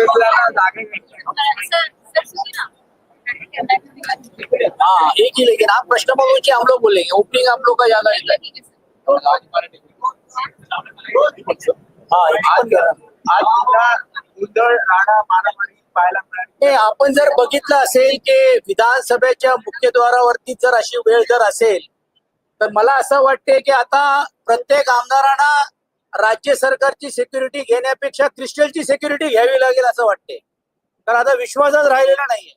उमेदवाराला हाँ एक ही लेकिन आप प्रश्न बोलो हम लोग बोलेंगे ओपनिंग आप लोग का ज्यादा है हाँ आपण जर बघितलं असेल की विधानसभेच्या मुख्यद्वारावरती जर अशी वेळ जर असेल तर मला असं वाटते की आता प्रत्येक आमदारांना राज्य सरकारची सिक्युरिटी घेण्यापेक्षा क्रिस्टलची सिक्युरिटी घ्यावी लागेल असं वाटते. तर आता विश्वासच राहिलेला नाहीये.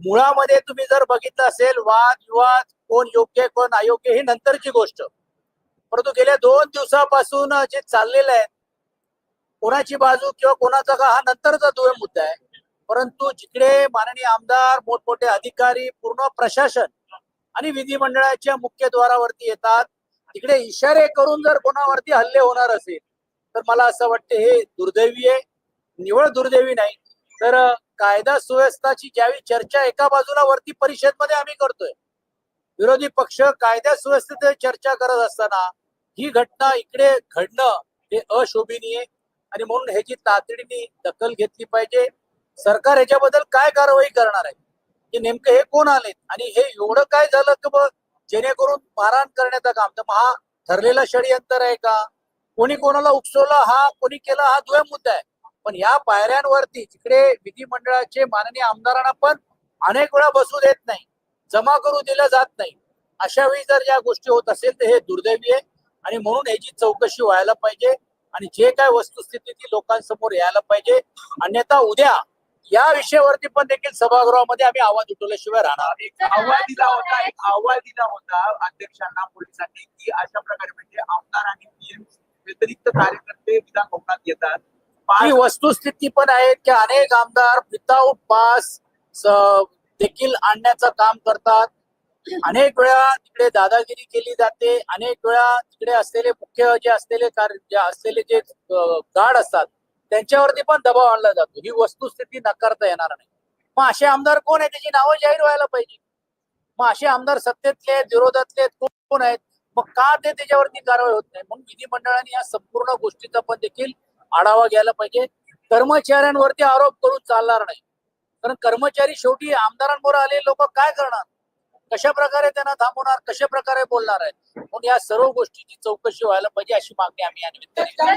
मुळामध्ये तुम्ही जर बघितलं असेल वाद विवाद कोण योग्य कोण अयोग्य ही नंतरची गोष्ट. परंतु गेल्या दोन दिवसापासून जे चाललेलं आहे कोणाची बाजू किंवा कोणाचा का हा नंतरचा दुवे मुद्दा आहे. परंतु जिकडे माननीय आमदार मोठमोठे अधिकारी पूर्ण प्रशासन आणि विधिमंडळाच्या मुख्यद्वारावरती येतात तिकडे इशारे करून जर कोणावरती हल्ले होणार असेल तर मला असं वाटतं हे दुर्दैवी आहे. निवळ दुर्दैवी नाही. तर कायदा सुव्यवस्थाची ज्यावेळी चर्चा एका बाजूला वरती परिषदमध्ये आम्ही करतोय विरोधी पक्ष कायदा सुव्यवस्थेत चर्चा करत असताना ही घटना इकडे घडणं हे अशोभनीय आणि म्हणून ह्याची तातडीने दखल घेतली पाहिजे. सरकार ह्याच्याबद्दल काय कारवाई करणार आहे? की नेमकं हे कोण आले आणि हे एवढं काय झालं? की मग जेणेकरून मारहाण करण्याचं काम. तर हा ठरलेला षडयंत्र आहे का? कोणी कोणाला उपसवलं हा कोणी केला हा दुय मुद्दा आहे. पण या पायऱ्यांवरती तिकडे विधिमंडळाचे माननीय आमदारांना पण अनेक वेळा बसू देत नाही जमा करू दिलं जात नाही अशा वेळी जर या गोष्टी होत असेल तर हे दुर्दैवी आहे. आणि म्हणून याची चौकशी व्हायला पाहिजे आणि जे काय वस्तुस्थिती ती लोकांसमोर यायला पाहिजे. अन्यथा उद्या या विषयावरती पण देखील सभागृहामध्ये आम्ही आवाज उठवल्याशिवाय राहणार. एक अहवाल दिला होता एक अहवाल दिला होता अध्यक्षांना पोलिसांनी की अशा प्रकारे म्हणजे आमदार आणि पीएम व्यतिरिक्त कार्यकर्ते विधान भवनात येतात. ही वस्तुस्थिती पण आहे की अनेक आमदार विदाऊट पास देखील आणण्याचं काम करतात. अनेक वेळा तिकडे दादागिरी केली जाते. अनेक वेळा तिकडे असलेले मुख्य जे असलेले कार्य जे असलेले जे गार्ड असतात त्यांच्यावरती पण दबाव आणला जातो. ही वस्तुस्थिती नकारता येणार नाही. मग असे आमदार कोण आहे त्याची नावं जाहीर व्हायला पाहिजे. मग असे आमदार सत्तेतले आहेत विरोधातले आहेत कोण आहेत? मग का ते त्याच्यावरती कारवाई होत नाही? म्हणून विधिमंडळाने या संपूर्ण गोष्टीचा पण देखील आढावा घ्यायला पाहिजे. कर्मचाऱ्यांवरती आरोप करून चालणार नाही. कारण कर्मचारी शेवटी आमदारांबरोबर आलेले लोक काय करणार? कशा प्रकारे त्यांना थांबवणार कशा प्रकारे बोलणार आहेत म्हणून या सर्व गोष्टीची चौकशी व्हायला पाहिजे अशी मागणी आम्ही या निमित्ताने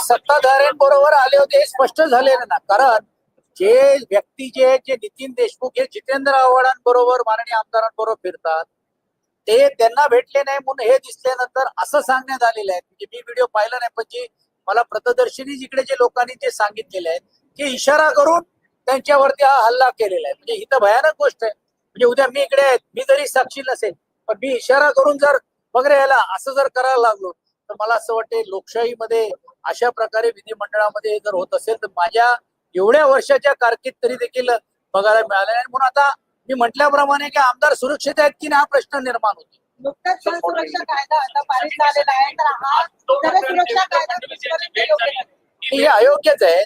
सत्ताधाऱ्यांबरोबर आले होते हे स्पष्ट झालेलं ना. कारण जे व्यक्ती जे आहेत, जे नितीन देशमुख हे जितेंद्र आव्हाडांबरोबर माननीय आमदारांबरोबर फिरतात ते त्यांना भेटले नाही म्हणून हे दिसल्यानंतर असं सांगण्यात आलेलं आहे. म्हणजे मी व्हिडिओ पाहिला नाही पण जी मला प्रतदर्शनी जिकडे जे लोकांनी ते सांगितलेले आहेत की इशारा करून त्यांच्यावरती हा हल्ला केलेला आहे. म्हणजे ही तर भयानक गोष्ट आहे. म्हणजे उद्या मी इकडे आहे मी जरी साक्षी नसेल पण मी इशारा करून जर वगैरे याला असं जर करायला लागलो तर मला असं वाटते लोकशाहीमध्ये अशा प्रकारे विधिमंडळामध्ये जर होत असेल तर माझ्या एवढ्या वर्षाच्या कारकीर्द तरी देखील बघायला मिळाले आणि म्हणून आता मी म्हटल्याप्रमाणे की आमदार सुरक्षित आहेत की नाही हा प्रश्न निर्माण होतो नुकताच जनसुरक्षा कायदा आता पारित झालेला आहे. तर हा जनसुरक्षा कायदा? ही अयोग्यच आहे.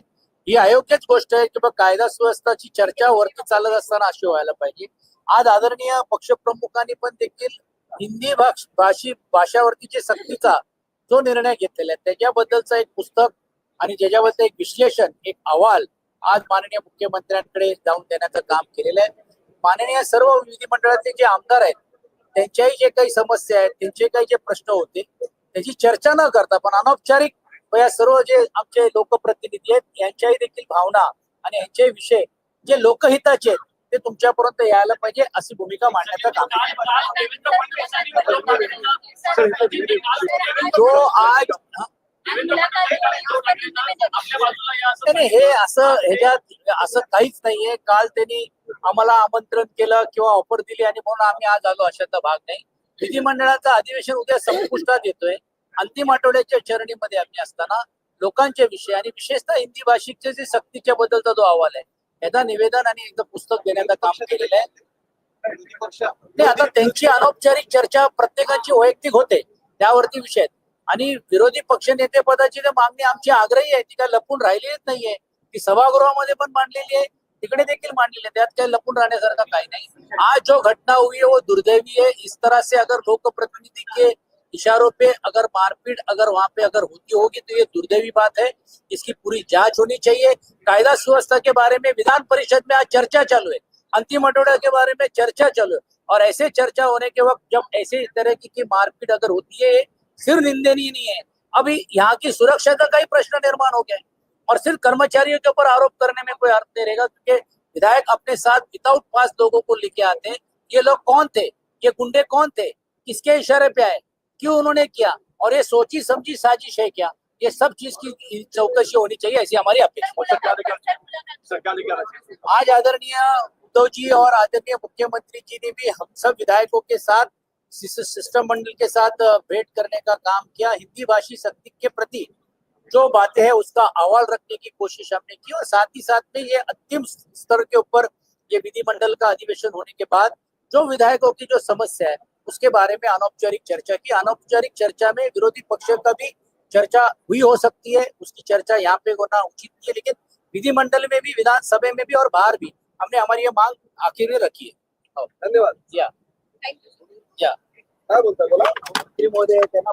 ही अयोग्यच गोष्ट आहे की बा कायदा सुव्यवस्थाची चर्चा वरती चालत असताना अशी व्हायला पाहिजे. आज आदरणीय पक्षप्रमुखांनी पण देखील हिंदी भाष भाषी भाषावरतीचे सक्तीचा जो निर्णय घेतलेला आहे त्याच्याबद्दलचं एक पुस्तक आणि ज्याच्याबद्दल एक विश्लेषण एक अहवाल आज माननीय मुख्यमंत्र्यांकडे जाऊन देण्याचं काम केलेलं आहे. माननीय सर्व विधिमंडळातले जे आमदार आहेत त्यांच्याही जे काही समस्या आहेत त्यांचे काही जे प्रश्न होते त्याची चर्चा न करता पण अनौपचारिक या सर्व जे आमचे लोकप्रतिनिधी आहेत यांच्याही देखील भावना आणि यांचे विषय जे लोकहिताचे आहेत ते तुमच्यापर्यंत यायला पाहिजे अशी भूमिका मांडण्याचं काम जो आज? नाही, हे असं ह्याच्यात असं काहीच नाहीये. काल त्यांनी आम्हाला आमंत्रण केलं किंवा ऑफर दिली आणि म्हणून आम्ही आज आलो अशाचा भाग नाही. विधिमंडळाचं अधिवेशन उद्या संपुष्टात येतोय. अंतिम आठवड्याच्या चरणीमध्ये आम्ही असताना लोकांचे विषय आणि विशेषतः हिंदी भाषिकचे जे सक्तीच्या बद्दलचा जो अहवाल आहे याचा निवेदन आणि एकदा पुस्तक देण्याचं काम केलेलं आहे. नाही आता त्यांची अनौपचारिक चर्चा प्रत्येकाची वैयक्तिक होते. त्यावरती विषय आहेत. विरोधी पक्ष नेते पदाची तर मागणी आमची आग्रही आहे. ती काय लपून राहिलीच नाहीये. ती सभागृहामध्ये पण तिकडे देखील मांडलेली आहे. त्यात काही नाही. आज जो घटना हुई है वो दुर्दैवी है इस तरह से अगर लोक प्रतिनिधि के इशारों पे अगर मारपीट अगर वहाँ पे अगर होती होगी तो ये दुर्दैवी बात है। इसकी पूरी जाँच होनी चाहिए। कायदा सुव्यवस्था के बारे में विधान परिषद में आज चर्चा चालू है। अंतिम अटोड़ा के बारे में चर्चा चालू है। और ऐसे चर्चा होने के वक्त जब ऐसे तरह की, की मारपीट अगर होती है सिर्फ़ निंदनीय नहीं है। अभी यहाँ की सुरक्षा का कई प्रश्न निर्माण हो गया और सिर्फ़ कर्मचारियों के ऊपर आरोप करने में कोई अर्थ नहीं रहेगा, क्योंकि विधायक अपने साथ विदाउट पास लोगों को लेके आते हैं। ये लोग कौन थे? ये गुंडे कौन थे? किसके इशारे पे आए? क्यों उन्होंने किया? और ये सोची समझी साजिश है क्या? ये सब चीज़ की चौकसी होनी चाहिए, ऐसी हमारी अपेक्षा। आज आदरणीय उद्धव जी और आदरणीय मुख्यमंत्री जी ने भी हम सब विधायकों के साथ सिस्टम मंडल के साथ भेंट करने का काम किया हिंदी भाषी शक्ति के प्रति जो बातें हैं उसका अहवाल रखने की कोशिश हमने की और साथ ही साथ में ये अंतिम स्तर के ऊपर ये विधिमंडल का अधिवेशन होने के बाद जो विधायकों की जो समस्या है उसके बारे में अनौपचारिक चर्चा की। अनौपचारिक चर्चा में विरोधी पक्ष का भी चर्चा हुई हो सकती है उसकी चर्चा यहाँ पे होना उचित नहीं है लेकिन विधिमंडल में भी विधानसभा में भी और बाहर भी हमने हमारी ये मांग आखिर में रखी है। धन्यवाद। या. काय बोलताय बोला? महोदय त्यांना